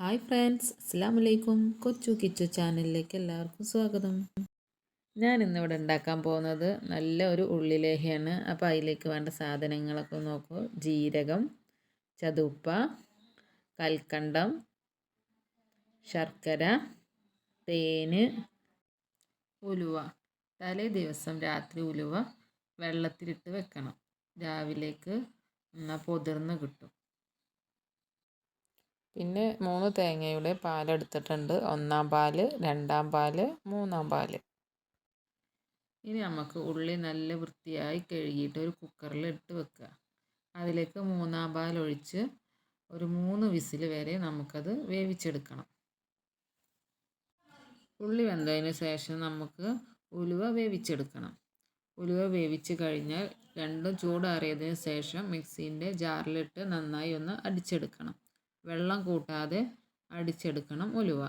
Hi friends അസ്സാം വലൈക്കും കൊച്ചു കിച്ചു ചാനലിലേക്ക് എല്ലാവർക്കും സ്വാഗതം. ഞാൻ ഇന്നിവിടെ ഉണ്ടാക്കാൻ പോകുന്നത് നല്ല ഒരു ഉള്ളിലേഹയാണ്. അപ്പോൾ അതിലേക്ക് വേണ്ട സാധനങ്ങളൊക്കെ നോക്കൂ. ജീരകം ചതുപ്പ കൽക്കണ്ടം ശർക്കര തേന് ഉലുവ. തലേ ദിവസം രാത്രി ഉലുവ വെള്ളത്തിലിട്ട് വെക്കണം. രാവിലേക്ക് പൊതിർന്ന് കിട്ടും. പിന്നെ മൂന്ന് തേങ്ങയുടെ പാലെടുത്തിട്ടുണ്ട്. ഒന്നാം പാൽ രണ്ടാം പാൽ മൂന്നാം പാൽ. ഇനി നമുക്ക് ഉള്ളി നല്ല വൃത്തിയായി കഴുകിയിട്ട് ഒരു കുക്കറിൽ ഇട്ട് വെക്കുക. അതിലേക്ക് മൂന്നാം പാൽ ഒഴിച്ച് ഒരു മൂന്ന് വിസിൽ വരെ നമുക്കത് വേവിച്ചെടുക്കണം. ഉള്ളി വെന്തതിന് ശേഷം നമുക്ക് ഉലുവ വേവിച്ചെടുക്കണം. ഉലുവ വേവിച്ച് കഴിഞ്ഞാൽ രണ്ടും ചൂടാറിയതിന് ശേഷം മിക്സീന്റെ ജാറിലിട്ട് നന്നായി ഒന്ന് അടിച്ചെടുക്കണം. വെള്ളം കൂട്ടാതെ അടിച്ചെടുക്കണം ഉലുവ.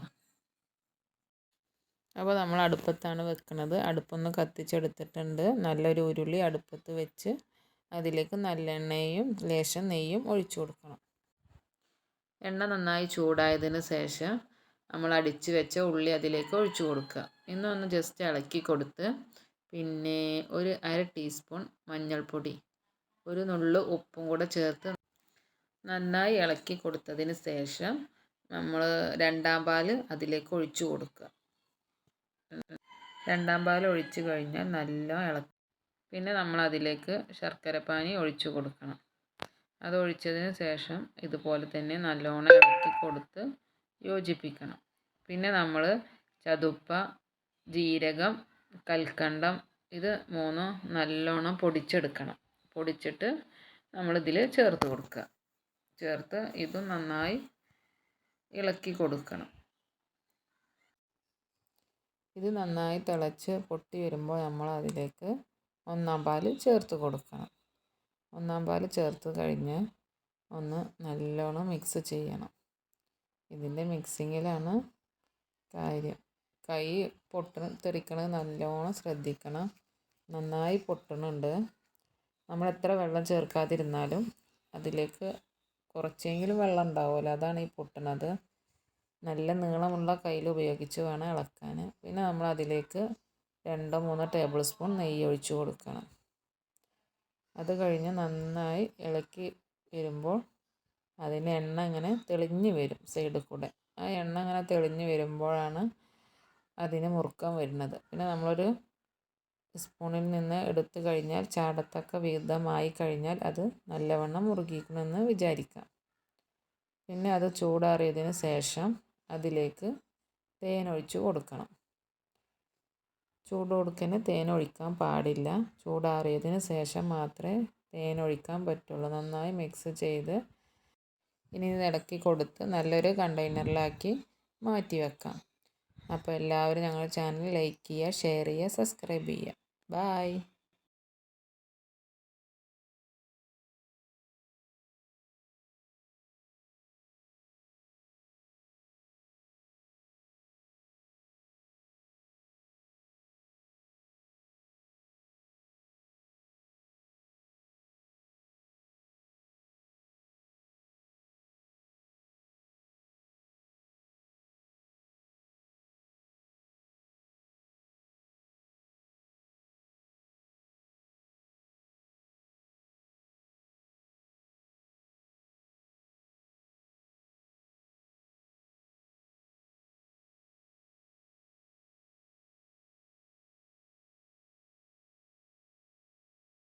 അപ്പോൾ നമ്മൾ അടുപ്പത്താണ് വെക്കുന്നത്. അടുപ്പൊന്ന് കത്തിച്ചെടുത്തിട്ടുണ്ട്. നല്ലൊരു ഉരുളി അടുപ്പത്ത് വെച്ച് അതിലേക്ക് നല്ലെണ്ണയും ലേശം നെയ്യും ഒഴിച്ചു കൊടുക്കണം. എണ്ണ നന്നായി ചൂടായതിന് ശേഷം നമ്മൾ അടിച്ച് വെച്ച ഉള്ളി അതിലേക്ക് ഒഴിച്ചു കൊടുക്കുക. ഇന്നൊന്ന് ജസ്റ്റ് ഇളക്കി കൊടുത്ത് പിന്നെ ഒരു അര ടീസ്പൂൺ മഞ്ഞൾപ്പൊടി ഒരു നുള്ളു ഉപ്പും കൂടെ ചേർത്ത് നന്നായി ഇളക്കി കൊടുത്തതിന് ശേഷം നമ്മൾ രണ്ടാം പാൽ അതിലേക്ക് ഒഴിച്ചു കൊടുക്കുക. രണ്ടാം പാൽ ഒഴിച്ചു കഴിഞ്ഞാൽ നല്ല ഇളക്കി പിന്നെ നമ്മൾ അതിലേക്ക് ശർക്കരപ്പാനി ഒഴിച്ചു കൊടുക്കണം. അത് ഒഴിച്ചതിന് ശേഷം ഇതുപോലെ തന്നെ നല്ലോണം ഇളക്കി കൊടുത്ത് യോജിപ്പിക്കണം. പിന്നെ നമ്മൾ ചതുപ്പ ജീരകം കൽക്കണ്ടം ഇത് മൂന്നോ നല്ലോണം പൊടിച്ചെടുക്കണം. പൊടിച്ചിട്ട് നമ്മളിതിൽ ചേർത്ത് കൊടുക്കുക. ചേർത്ത് ഇത് നന്നായി ഇളക്കി കൊടുക്കണം. ഇത് നന്നായി തിളച്ച് പൊട്ടി വരുമ്പോൾ നമ്മൾ അതിലേക്ക് ഒന്നാം പാൽ ചേർത്ത് കൊടുക്കണം. ഒന്നാം പാൽ ചേർത്ത് കഴിഞ്ഞ് ഒന്ന് നല്ലോണം മിക്സ് ചെയ്യണം. ഇതിന്റെ മിക്സിങ്ങിലാണ് കാര്യം. കൈ പൊട്ട തെറിക്കണത് നല്ലോണം ശ്രദ്ധിക്കണം. നന്നായി പൊട്ടണുണ്ട്. നമ്മൾ എത്ര വെള്ളം ചേർക്കാതിരുന്നാലും അതിലേക്ക് കുറച്ചെങ്കിലും വെള്ളം ഉണ്ടാവുമല്ലോ. അതാണ് ഈ പൊട്ടണത്. നല്ല നീളമുള്ള കയ്യിൽ ഉപയോഗിച്ച് വേണം ഇളക്കാൻ. പിന്നെ നമ്മൾ അതിലേക്ക് രണ്ടോ മൂന്നോ ടേബിൾ സ്പൂൺ നെയ്യ് ഒഴിച്ച് കൊടുക്കണം. അത് കഴിഞ്ഞ് നന്നായി ഇളക്കി വരുമ്പോൾ അതിന് എണ്ണ ഇങ്ങനെ തെളിഞ്ഞ് വരും സൈഡിൽ കൂടെ. ആ എണ്ണ ഇങ്ങനെ തെളിഞ്ഞ് വരുമ്പോഴാണ് അതിന് മുറുക്കം വരുന്നത്. പിന്നെ നമ്മളൊരു സ്പൂണിൽ നിന്ന് എടുത്തു കഴിഞ്ഞാൽ ചാടത്തക്ക വിധമായി കഴിഞ്ഞാൽ അത് നല്ലവണ്ണം മുറുകിക്കണമെന്ന് വിചാരിക്കാം. പിന്നെ അത് ചൂടാറിയതിന് ശേഷം അതിലേക്ക് തേനൊഴിച്ച് കൊടുക്കണം. ചൂട് തേനൊഴിക്കാൻ പാടില്ല. ചൂടാറിയതിന് ശേഷം മാത്രമേ തേനൊഴിക്കാൻ പറ്റുള്ളൂ. നന്നായി മിക്സ് ചെയ്ത് ഇനി ഇത് ഇടക്കി കൊടുത്ത് നല്ലൊരു കണ്ടെയ്നറിലാക്കി മാറ്റി വെക്കാം അപ്പോൾ എല്ലാവരും ഞങ്ങളുടെ ചാനൽ ലൈക്ക് ചെയ്യുക ഷെയർ ചെയ്യുക സബ്സ്ക്രൈബ് ചെയ്യുക. ബായ്